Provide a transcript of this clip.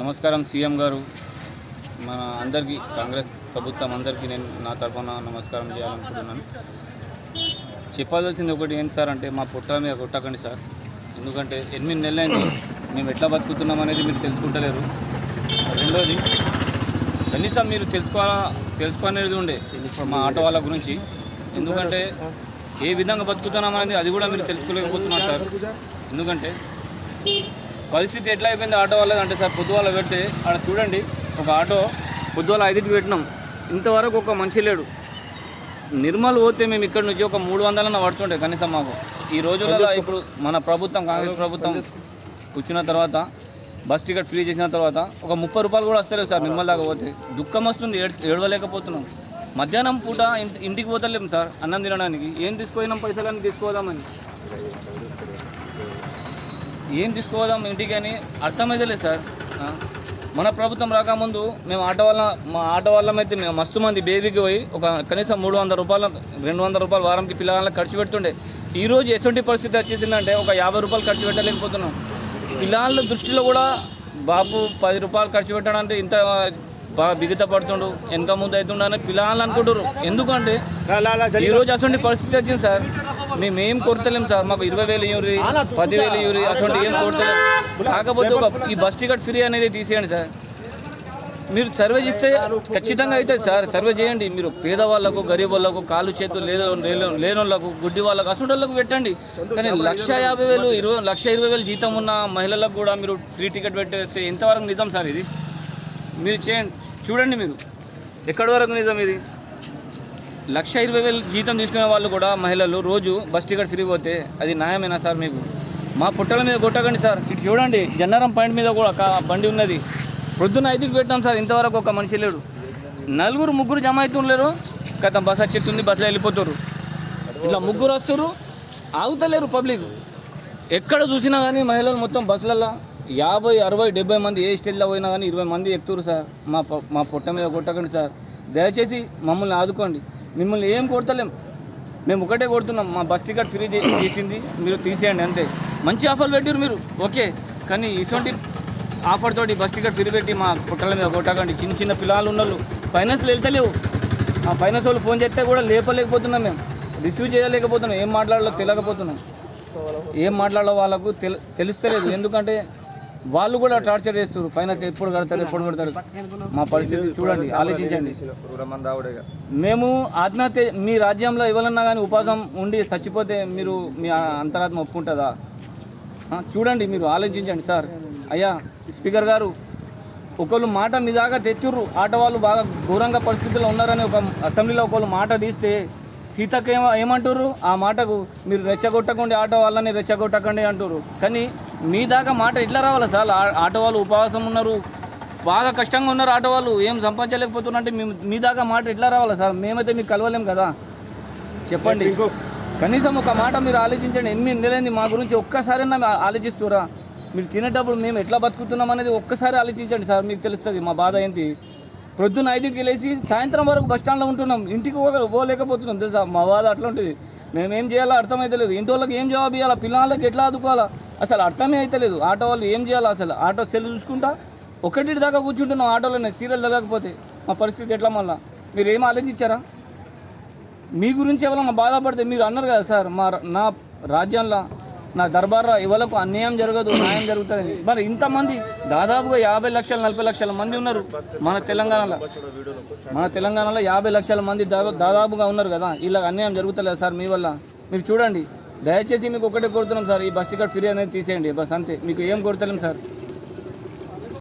నమస్కారం సీఎం గారు. మన అందరికీ కాంగ్రెస్ ప్రభుత్వం అందరికీ నేను నా తరఫున నమస్కారం చేయాలనుకుంటున్నాను. చెప్పాల్సింది ఒకటి ఏంటి సార్ అంటే మా పుట్ట మీద కొట్టకండి సార్. ఎందుకంటే ఎనిమిది నెలలైంది. మేము ఎట్లా బతుకుతున్నాం అనేది మీరు తెలుసుకుంటలేరు. రెండోది కనీసం మీరు తెలుసుకోవాలా తెలుసుకునేది ఉండే మా ఆటో వాళ్ళ గురించి. ఎందుకంటే ఏ విధంగా బతుకుతున్నాం అనేది అది కూడా మీరు తెలుసుకోలేకపోతున్నారు సార్. ఎందుకంటే పరిస్థితి ఎట్లా అయిపోయింది ఆటో వాళ్ళది అంటే సార్ పొద్దువాల పెడితే ఆడ చూడండి ఒక ఆటో పొద్దువాల ఐదుకి పెట్టినాం. ఇంతవరకు ఒక మనిషి లేడు. నిర్మల్ పోతే మేము ఇక్కడ నుంచి ఒక మూడు వందలన్న పడుతుండే కనీసం మాకు. ఈ రోజులలో ఇప్పుడు మన ప్రభుత్వం కాంగ్రెస్ ప్రభుత్వం వచ్చిన తర్వాత బస్ టికెట్ ఫ్రీ చేసిన తర్వాత ఒక ముప్పై రూపాయలు కూడా వస్తలేదు సార్ నిర్మల్ దాకా పోతే. దుఃఖం వస్తుంది ఏడ్ ఏడవలేకపోతున్నాం. మధ్యాహ్నం పూట ఇంటి ఇంటికి పోతలేము సార్ అన్నం తినడానికి. ఏం తీసుకుపోయినాం పైసలన్నీ తీసుకోదామని ఏం తీసుకోదాం ఇంటికి అని అర్థమైతే లేదు సార్. మన ప్రభుత్వం రాకముందు మేము ఆటో వల్ల మా ఆటో వాళ్ళం అయితే మేము మస్తు మంది బేదికి పోయి ఒక కనీసం మూడు వందల రూపాయలు రెండు వందల రూపాయలు వారంకి పిల్లగాళ్ళకి ఖర్చు పెడుతుండే. ఈ రోజు ఎటువంటి పరిస్థితి వచ్చేసిందంటే ఒక యాభై రూపాయలు ఖర్చు పెట్టలేకపోతున్నాం. పిల్లల దృష్టిలో కూడా బాబు పది రూపాయలు ఖర్చు పెట్టడానికి ఇంత బాగా బిగిత పడుతుండు వెనక ముందు అవుతుండు అని పిల్లలు అనుకుంటారు ఎందుకంటే ఈ రోజు అటువంటి పరిస్థితి వచ్చింది సార్. మేము ఏం కొరతలేం సార్. మాకు ఇరవై వేలు ఇవ్వరి పదివేలు ఇవ్వరి అటువంటి ఏం కోరతలేం. కాకపోతే ఒక ఈ బస్ టికెట్ ఫ్రీ అనేది తీసేయండి సార్. మీరు సర్వే చేస్తే ఖచ్చితంగా అయితే సార్. సర్వే చేయండి. మీరు పేదవాళ్ళకు గరీబ్ వాళ్ళకు కాళ్ళు చేతులు లేదో లేని వాళ్ళకు గుడ్డి వాళ్ళకు అసంటోళ్ళకు పెట్టండి. కానీ లక్ష యాభై వేలు ఇరవై లక్ష ఇరవై వేలు జీతం ఉన్న మహిళలకు కూడా మీరు ఫ్రీ టికెట్ పెట్టేస్తే ఎంతవరకు నిజం సార్ ఇది? మీరు చేయండి. చూడండి మీరు. ఎక్కడి వరకు నిజం ఇది? లక్ష ఇరవై వేలు జీతం తీసుకునే వాళ్ళు కూడా మహిళలు రోజు బస్ టికెట్ ఫ్రీ పోతే అది న్యాయమేనా సార్ మీకు? మా పుట్టల మీద కొట్టకండి సార్. ఇటు చూడండి జన్నారం పాయింట్ మీద కూడా బండి ఉన్నది. ప్రొద్దున ఐదుకి పెట్టాం సార్ ఇంతవరకు ఒక మనిషి లేడు. నలుగురు ముగ్గురు జమ అవుతుండలేరు గత బస్ వచ్చేస్తుంది బస్సులో వెళ్ళిపోతారు. ఇట్లా ముగ్గురు వస్తారు ఆగుతలేరు పబ్లిక్. ఎక్కడ చూసినా కానీ మహిళలు మొత్తం బస్సులలో యాభై అరవై డెబ్బై మంది ఏ స్టేజ్లో పోయినా కానీ ఇరవై మంది ఎక్కుతారు సార్. మా మా పొట్ట మీద కొట్టకండి సార్. దయచేసి మమ్మల్ని ఆదుకోండి. మిమ్మల్ని ఏం కొడతలేం. మేము ఒకటే కొడుతున్నాం. మా బస్ టికెట్ ఫ్రీ చే- చేసింది మీరు తీసేయండి అంతే. మంచి ఆఫర్లు పెట్టారు మీరు. ఓకే. కానీ ఇటువంటి ఆఫర్ తోటి బస్ టికెట్ ఫ్రీ పెట్టి మా పుట్టల మీద కొట్టకండి. చిన్న చిన్న పిల్లలు ఉన్నోళ్ళు. ఫైనాన్స్లో వెళ్తలేవు ఆ ఫైనాన్స్ వాళ్ళు ఫోన్ చేస్తే కూడా లేపలేకపోతున్నాం మేము. రిసీవ్ చేయలేకపోతున్నాం. ఏం మాట్లాడాలో తెలియకపోతున్నాం. ఏం మాట్లాడాలో వాళ్ళకు తెలు తెలుస్తలేదు. ఎందుకంటే వాళ్ళు కూడా టార్చర్ చేస్తారు ఫైనాన్స్ ఎప్పుడు కడతారు ఎప్పుడు కడతారు? మా పరిస్థితి చూడండి ఆలోచించండి. మేము ఆత్మహత్య మీ రాజ్యంలో ఎవరన్నా కానీ ఉపాసం ఉండి చచ్చిపోతే మీరు మీ అంతరాత్మ ఒప్పుకుంటుందా? చూడండి మీరు ఆలోచించండి సార్. అయ్యా స్పీకర్ గారు ఒకళ్ళు మాట మీ దాకా తెచ్చుర్రు. ఆట వాళ్ళు బాగా ఘోరంగా పరిస్థితుల్లో ఉన్నారని ఒక అసెంబ్లీలో ఒకళ్ళు మాట తీస్తే సీతకు ఏమ ఏమంటారు ఆ మాటకు మీరు రెచ్చగొట్టకండి ఆటో వాళ్ళని రెచ్చగొట్టకండి అంటారు కానీ మీ దాకా మాట ఎట్లా రావాలి సార్? ఆటో వాళ్ళు ఉపవాసం ఉన్నారు బాగా కష్టంగా ఉన్నారు ఆటో వాళ్ళు ఏం సంపాదించలేకపోతున్నారు అంటే మీ మీ దాకా మాట ఎట్లా రావాలి సార్? మేమైతే మీకు కలవలేం కదా? చెప్పండి. కనీసం ఒక మాట మీరు ఆలోచించండి ఎనిమిది నెలలైంది మా గురించి ఒక్కసారైనా ఆలోచిస్తురా మీరు తినేటప్పుడు మేము ఎట్లా బతుకుతున్నాం అనేది ఒక్కసారి ఆలోచించండి సార్ మీకు తెలుస్తుంది మా బాధ ఏంటి? ప్రొద్దున ఐదుకి వెళ్ళేసి సాయంత్రం వరకు బస్ స్టాండ్లో ఉంటున్నాం. ఇంటికి పోలేకపోతున్నాం. తెలుసా? మా బాధ అట్లా ఉంటుంది. మేము ఏం చేయాలో అర్థమైతే లేదు. ఇంటి వాళ్ళకి ఏం జవాబు ఇవ్వాలా పిల్లలకి ఎట్లా ఆదుకోవాలా? అసలు అర్థమే అయితే లేదు. ఆటో వాళ్ళు ఏం చేయాలా అసలు? ఆటో సెల్ చూసుకుంటా ఒకటి దాకా కూర్చుంటున్నాం ఆటోలోనే. సీరియల్ జరగకపోతే మా పరిస్థితి ఎట్లా మళ్ళా? మీరు ఏం ఆలోచించారా? మీ గురించి ఎవరైనా బాధపడితే మీరు అన్నారు కదా సార్. మా నా రాజ్యంలో నా దర్బార్లో ఎవరికి అన్యాయం జరగదు న్యాయం జరుగుతుంది. మరి ఇంతమంది దాదాపుగా యాభై లక్షల నలభై లక్షల మంది ఉన్నారు మన తెలంగాణలో. మన తెలంగాణలో యాభై లక్షల మంది దాదాపుగా ఉన్నారు కదా ఇలా అన్యాయం జరుగుతలేదు సార్ మీ వల్ల. మీరు చూడండి దయచేసి మీకు ఒకటే కోరుతున్నాం సార్ ఈ బస్ టికెట్ ఫ్రీ అనేది తీసేయండి బస్ అంతే. మీకు ఏం కోరుతలేం సార్.